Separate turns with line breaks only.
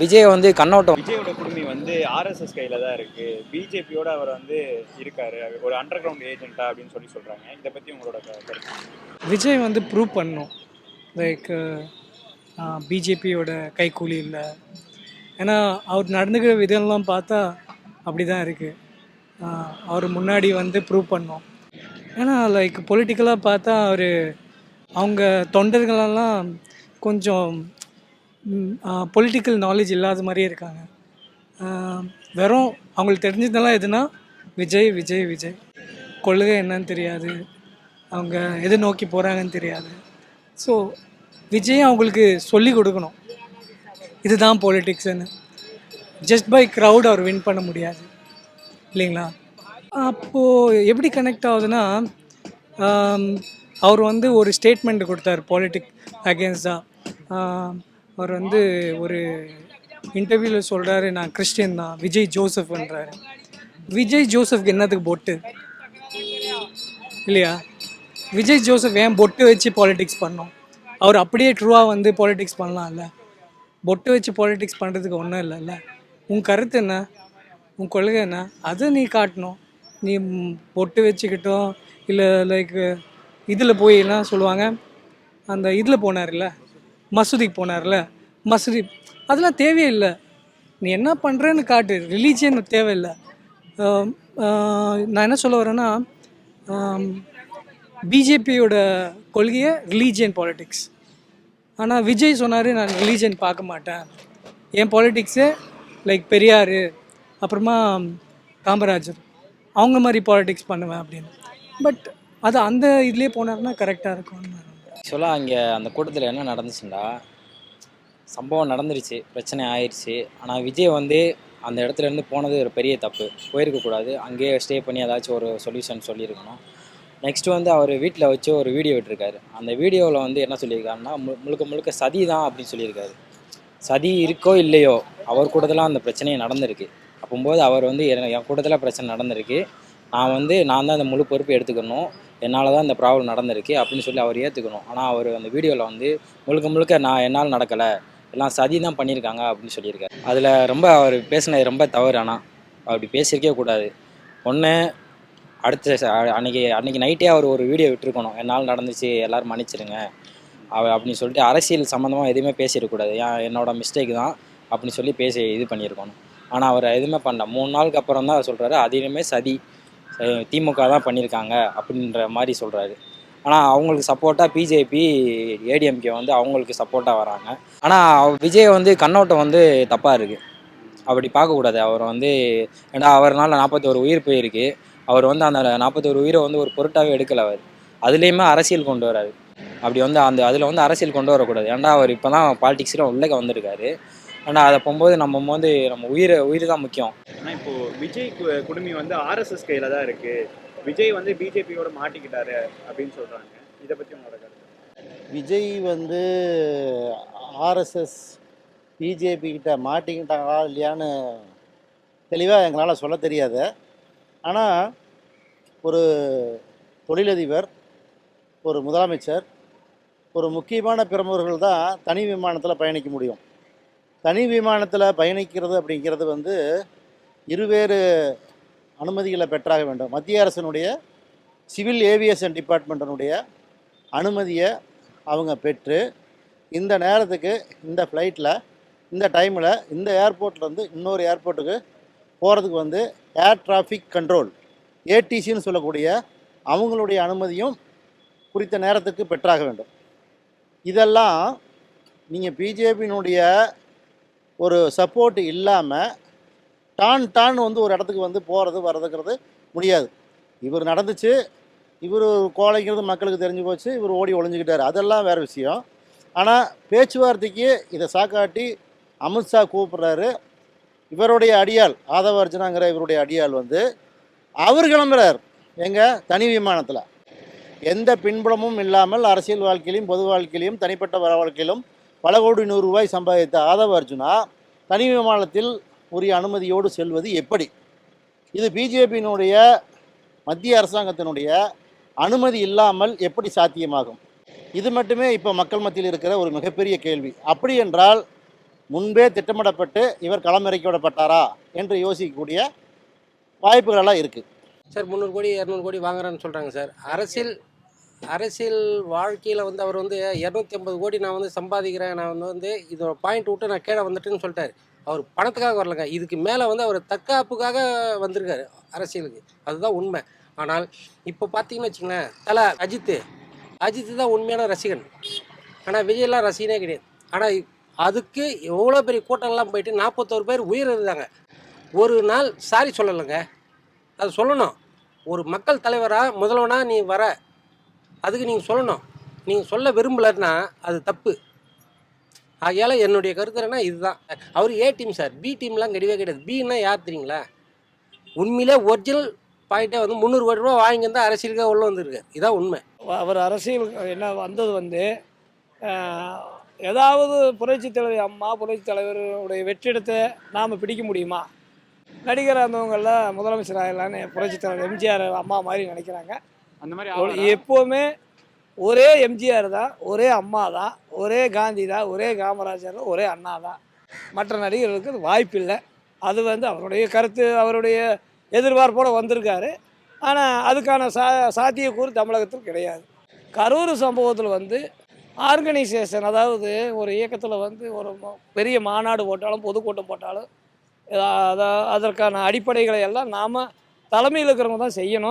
விஜய் வந்து கண்ணோட்டம்.
விஜயோட குடுமி வந்து ஆர்எஸ்எஸ் கையில தான் இருக்கு. பிஜேபியோட அவர் வந்து இருக்காரு. ஒரு அண்டர் கிரவுண்ட் ஏஜென்ட்டா அப்படின்னு சொல்லி சொல்றாங்க. இதை பத்தி உங்களோட கருத்து?
விஜய் வந்து ப்ரூவ் பண்ணும். லைக் பிஜேபியோட கைக்கூலி இல்லை. ஏன்னா அவர் நடந்துக்கிற விதம்லாம் பார்த்தா அப்படி தான் இருக்குது அவர் முன்னாடி வந்து ப்ரூவ் பண்ணோம். ஏன்னா லைக் பொலிட்டிக்கலாக பார்த்தா அவர் அவங்க தொண்டர்களெல்லாம் கொஞ்சம் பொலிட்டிக்கல் நாலேஜ் இல்லாத மாதிரியே இருக்காங்க. வெறும் அவங்களுக்கு தெரிஞ்சதெல்லாம் எதுனா விஜய் விஜய் விஜய். கொள்கை என்னன்னு தெரியாது. அவங்க எது நோக்கி போகிறாங்கன்னு தெரியாது. ஸோ விஜய் அவங்களுக்கு சொல்லி கொடுக்கணும். இதுதான் பொலிட்டிக்ஸ்னு ஜஸ்ட் பை க்ரௌட் அவர் வின் பண்ண முடியாது. இல்லைங்களா? அப்போது எப்படி கனெக்ட் ஆகுதுன்னா அவர் வந்து ஒரு ஸ்டேட்மெண்ட் கொடுத்தார் பாலிட்டிக் அகேன்ஸ்டாக அவர் வந்து ஒரு இன்டர்வியூவில் சொல்கிறாரு நான் கிறிஸ்டியன் தான் விஜய் ஜோசப்ன்றாரு. விஜய் ஜோசப்க்கு என்னத்துக்கு பொட்டு? இல்லையா? விஜய் ஜோசப் ஏன் பொட்டு வச்சு பாலிடிக்ஸ் பண்ணோம்? அவர் அப்படியே ட்ரூவாக வந்து பாலிடிக்ஸ் பண்ணலாம்ல? பொட்டு வச்சு பாலிடிக்ஸ் பண்ணுறதுக்கு ஒன்றும் இல்லைல்ல? உன் கருத்து என்ன? உன் கொள்கை என்ன? அதை நீ காட்டணும். நீ பொட்டு வச்சுக்கிட்டோம் இல்லை லைக் இதில் போய் எல்லாம் சொல்லுவாங்க? அந்த இதில் போனார்ல? மசூதிக்கு போனார்ல? மசூதி அதெல்லாம் தேவையே இல்லை நீ என்ன பண்ணுறேன்னு காட்டு. ரிலீஜியன் தேவையில்லை. நான் என்ன சொல்ல வரேன்னா பிஜேபியோட கொள்கையை ரிலீஜியன் பாலிட்டிக்ஸ் ஆனால் விஜய் சொன்னார் நான் ரிலீஜியன் பார்க்க மாட்டேன். என் பாலிட்டிக்ஸே லைக் பெரியார் அப்புறமா காமராஜர். அவங்க மாதிரி பாலிட்டிக்ஸ் பண்ணுவேன் அப்படின்னு. பட் அது அந்த இதுலேயே போனார்னா கரெக்டாக இருக்கும்.
ஆக்சுவலாக அங்கே அந்த கூட்டத்தில் என்ன நடந்துச்சுன்னா சம்பவம் நடந்துருச்சு பிரச்சனை ஆயிடுச்சு ஆனால் விஜய் வந்து அந்த இடத்துல இருந்து போனது ஒரு பெரிய தப்பு. போயிருக்கக்கூடாது அங்கேயே ஸ்டே பண்ணி ஏதாச்சும் ஒரு சொல்யூஷன் சொல்லியிருக்கணும். நெக்ஸ்ட் வந்து அவர் வீட்டில் வச்சு ஒரு வீடியோ விட்டுருக்காரு. அந்த வீடியோவில் வந்து என்ன சொல்லியிருக்காருன்னா மு- முழுக்க முழுக்க சதி தான் அப்படின்னு சொல்லியிருக்காரு. சதி இருக்கோ இல்லையோ அவர் கூடதெல்லாம் அந்த பிரச்சனையை நடந்திருக்கு. அப்போம்போது அவர் வந்து என் என் கூட்டத்தில் பிரச்சனை நடந்திருக்கு. நான் வந்து நான் தான் அந்த முழு பொறுப்பு எடுத்துக்கணும். என்னால் தான் இந்த ப்ராப்ளம் நடந்திருக்கு அப்படின்னு சொல்லி அவர் ஏற்றுக்கணும் ஆனால் அவர் அந்த வீடியோவில் வந்து முழுக்க முழுக்க நான் என்னால் நடக்கலை. எல்லாம் சதி தான் பண்ணியிருக்காங்க அப்படின்னு சொல்லியிருக்காரு. அதில் ரொம்ப அவர் பேசினது ரொம்ப தவறு ஆனால் அப்படி பேசியிருக்கவே கூடாது. ஒன்று அடுத்த அன்றைக்கி அன்றைக்கி அன்னைக்கு நைட்டே அவர் ஒரு வீடியோ விட்டுருக்கணும். என்னால் நடந்துச்சு எல்லோரும் மன்னிச்சிடுங்க அவ அப்படின்னு சொல்லிட்டு அரசியல் சம்மந்தமாக எதுவுமே பேசிடக்கூடாது ஏன் என்னோட மிஸ்டேக் தான் அப்படின்னு சொல்லி பேசி இது பண்ணியிருக்கணும். ஆனால் அவர் எதுவுமே பண்ணல. மூணு நாளுக்கு அப்புறம் தான் அவர் சொல்கிறாரு அதிலுமே சதி. திமுக தான் பண்ணியிருக்காங்க அப்படின்ற மாதிரி சொல்கிறாரு ஆனால் அவங்களுக்கு சப்போர்ட்டாக பிஜேபி ஏடிஎம்கே வந்து அவங்களுக்கு சப்போர்ட்டாக வராங்க. ஆனால் விஜய் வந்து கண்ணோட்டம் வந்து தப்பாக இருக்குது அப்படி பார்க்கக்கூடாது அவர் வந்து ஏன்னா அவர்னால நாற்பத்தோரு உயிர் போயிருக்கு. அவர் வந்து அந்த நாற்பத்தோரு உயிரை வந்து ஒரு பொருட்டாகவே எடுக்கல அவர். அதுலேயுமே அரசியல் கொண்டு வராரு. அப்படி வந்து அந்த அதில் வந்து அரசியல் கொண்டு வரக்கூடாது. ஏன்டா அவர் இப்போ தான் பாலிடிக்ஸில் உள்ளே வந்திருக்காரு. ஆனால் அதை போகும்போது நம்ம வந்து நம்ம உயிரை உயிர் தான் முக்கியம்.
ஆனா இப்போ விஜய் கு- குடுமி வந்து ஆர்எஸ்எஸ் கையில தான் இருக்கு. விஜய் வந்து பிஜேபியோட மாட்டிக்கிட்டாரு அப்படின்னு சொல்றாங்க. இதை பத்தி உங்களோட கருத்து?
விஜய் வந்து ஆர்எஸ்எஸ் பிஜேபி கிட்ட மாட்டிக்கிட்டாங்களா இல்லையான்னு தெளிவாக எங்களால் சொல்ல தெரியாது. ஆனால் ஒரு தொழிலதிபர் ஒரு முதலமைச்சர் ஒரு முக்கியமான பிரமுகர்கள் தான் தனி விமானத்தில் பயணிக்க முடியும். தனி விமானத்தில் பயணிக்கிறது அப்படிங்கிறது வந்து இருவேறு அனுமதிகளை பெற்றாக வேண்டும். மத்திய அரசினுடைய சிவில் ஏவியேஷன் டிபார்ட்மெண்ட்டினுடைய அனுமதியை அவங்க பெற்று இந்த நேரத்துக்கு இந்த ஃப்ளைட்டில் இந்த டைமில் இந்த ஏர்போர்ட்லேருந்து இன்னொரு ஏர்போர்ட்டுக்கு போகிறதுக்கு வந்து ஏர் டிராஃபிக் கண்ட்ரோல் ஏடிசின்னு சொல்லக்கூடிய அவங்களுடைய அனுமதியும் குறித்த நேரத்துக்கு பெற்றாக வேண்டும். இதெல்லாம் நீங்கள் பிஜேபியினுடைய ஒரு சப்போர்ட் இல்லாமல் டான் டான் வந்து ஒரு இடத்துக்கு வந்து போகிறது வர்றதுங்கிறது முடியாது. இவர் நடந்துச்சு இவர் கோழைங்கிறது மக்களுக்கு தெரிஞ்சு போச்சு இவர் ஓடி ஒழிஞ்சுக்கிட்டார் அதெல்லாம் வேறு விஷயம். ஆனால் பேச்சுவார்த்தைக்கு இதை சாக்காட்டி அமித்ஷா கூப்பிட்றாரு. இவருடைய அடியால் ஆதவ அர்ஜுனாங்கிற இவருடைய அடியால் வந்து அவர் கிளம்புறார். எங்கள் தனி விமானத்தில். எந்த பின்புலமும் இல்லாமல் அரசியல் வாழ்க்கையிலும் பொது வாழ்க்கையிலும் தனிப்பட்ட வர வாழ்க்கையிலும் பல கோடி நூறு ரூபாய் சம்பாதித்த ஆதவ அர்ஜுனா தனி விமானத்தில் உரிய அனுமதியோடு செல்வது எப்படி? இது பிஜேபியினுடைய மத்திய அரசாங்கத்தினுடைய அனுமதி இல்லாமல் எப்படி சாத்தியமாகும்? இது மட்டுமே இப்போ மக்கள் மத்தியில் இருக்கிற ஒரு மிகப்பெரிய கேள்வி. அப்படி என்றால் முன்பே திட்டமிடப்பட்டு இவர் களமிறக்கிவிடப்பட்டாரா என்று யோசிக்கக்கூடிய வாய்ப்புகளெல்லாம் இருக்குது
சார் முந்நூறு கோடி இரநூறு கோடி வாங்குறான்னு சொல்கிறாங்க சார். அரசியல் அரசியல் வாழ்க்கையில் வந்து அவர் வந்து இரநூத்தி ஐம்பது கோடி நான் வந்து சம்பாதிக்கிறேன் நான் வந்து வந்து இதோட பாயிண்ட் விட்டு நான் கீழே வந்துட்டேன்னு சொல்லிட்டாரு. அவர் பணத்துக்காக வரலங்க. இதுக்கு மேலே வந்து அவர் தற்காப்புக்காக வந்திருக்காரு அரசியலுக்கு. அதுதான் உண்மை. ஆனால் இப்போ பார்த்தீங்கன்னு வச்சுங்களேன் தலை அஜித்து. அஜித்து தான் உண்மையான ரசிகன். ஆனால் விஜயெல்லாம் ரசிகனே கிடையாது. ஆனால் அதுக்கு எவ்வளோ பெரிய கூட்டம்லாம் போயிட்டு நாற்பத்தோரு பேர் உயிர் இருந்தாங்க. ஒரு நாள் சாரி சொல்லலைங்க. அது சொல்லணும். ஒரு மக்கள் தலைவராக முதல்வனாக நீ வர அதுக்கு நீங்கள் சொல்லணும். நீங்கள் சொல்ல விரும்பலைன்னா அது தப்பு. ஆகையால் என்னுடைய கருத்து இதுதான். அவர் ஏ டீம் சார் பி டீம்லாம் கிடையவே கிடையாது. பின்னா யார் தெரியுங்களா? உண்மையிலே ஒரிஜினல் பாயிண்ட்டே வந்து முந்நூறு கோடி ரூபா வாங்கி தான் அரசியலுக்காக உள்ளே வந்திருக்காரு இதான் உண்மை.
அவர் அரசியல் என்ன வந்தது வந்து ஏதாவது புரட்சி தலைவர் அம்மா புரட்சி தலைவருடைய வெற்றிடத்தை நாம் பிடிக்க முடியுமா? நடிகர் இருந்தவங்களில் முதலமைச்சர் ஆகலான்னு புரட்சி தலைவர் எம்ஜிஆர் அம்மா மாதிரி நினைக்கிறாங்க.
அந்த மாதிரி?
எப்போவுமே ஒரே எம்ஜிஆர் தான் ஒரே அம்மா தான் ஒரே காந்தி தான் ஒரே காமராஜர் தான், ஒரே அண்ணா தான். மற்ற நடிகர்களுக்கு அது வாய்ப்பு இல்லை. அது வந்து அவருடைய கருத்து அவருடைய எதிர்பார்ப்போடு வந்திருக்காரு. ஆனால் அதுக்கான சா சாத்தியக்கூறு தமிழகத்தில் கிடையாது. கரூர் சம்பவத்தில் வந்து ஆர்கனைசேஷன் அதாவது ஒரு இயக்கத்தில் வந்து ஒரு பெரிய மாநாடு போட்டாலும் பொதுக்கூட்டம் போட்டாலும் அதா- அதற்கான அடிப்படைகளை எல்லாம் நாம் தலைமையில் இருக்கிறவங்க தான் செய்யணும்.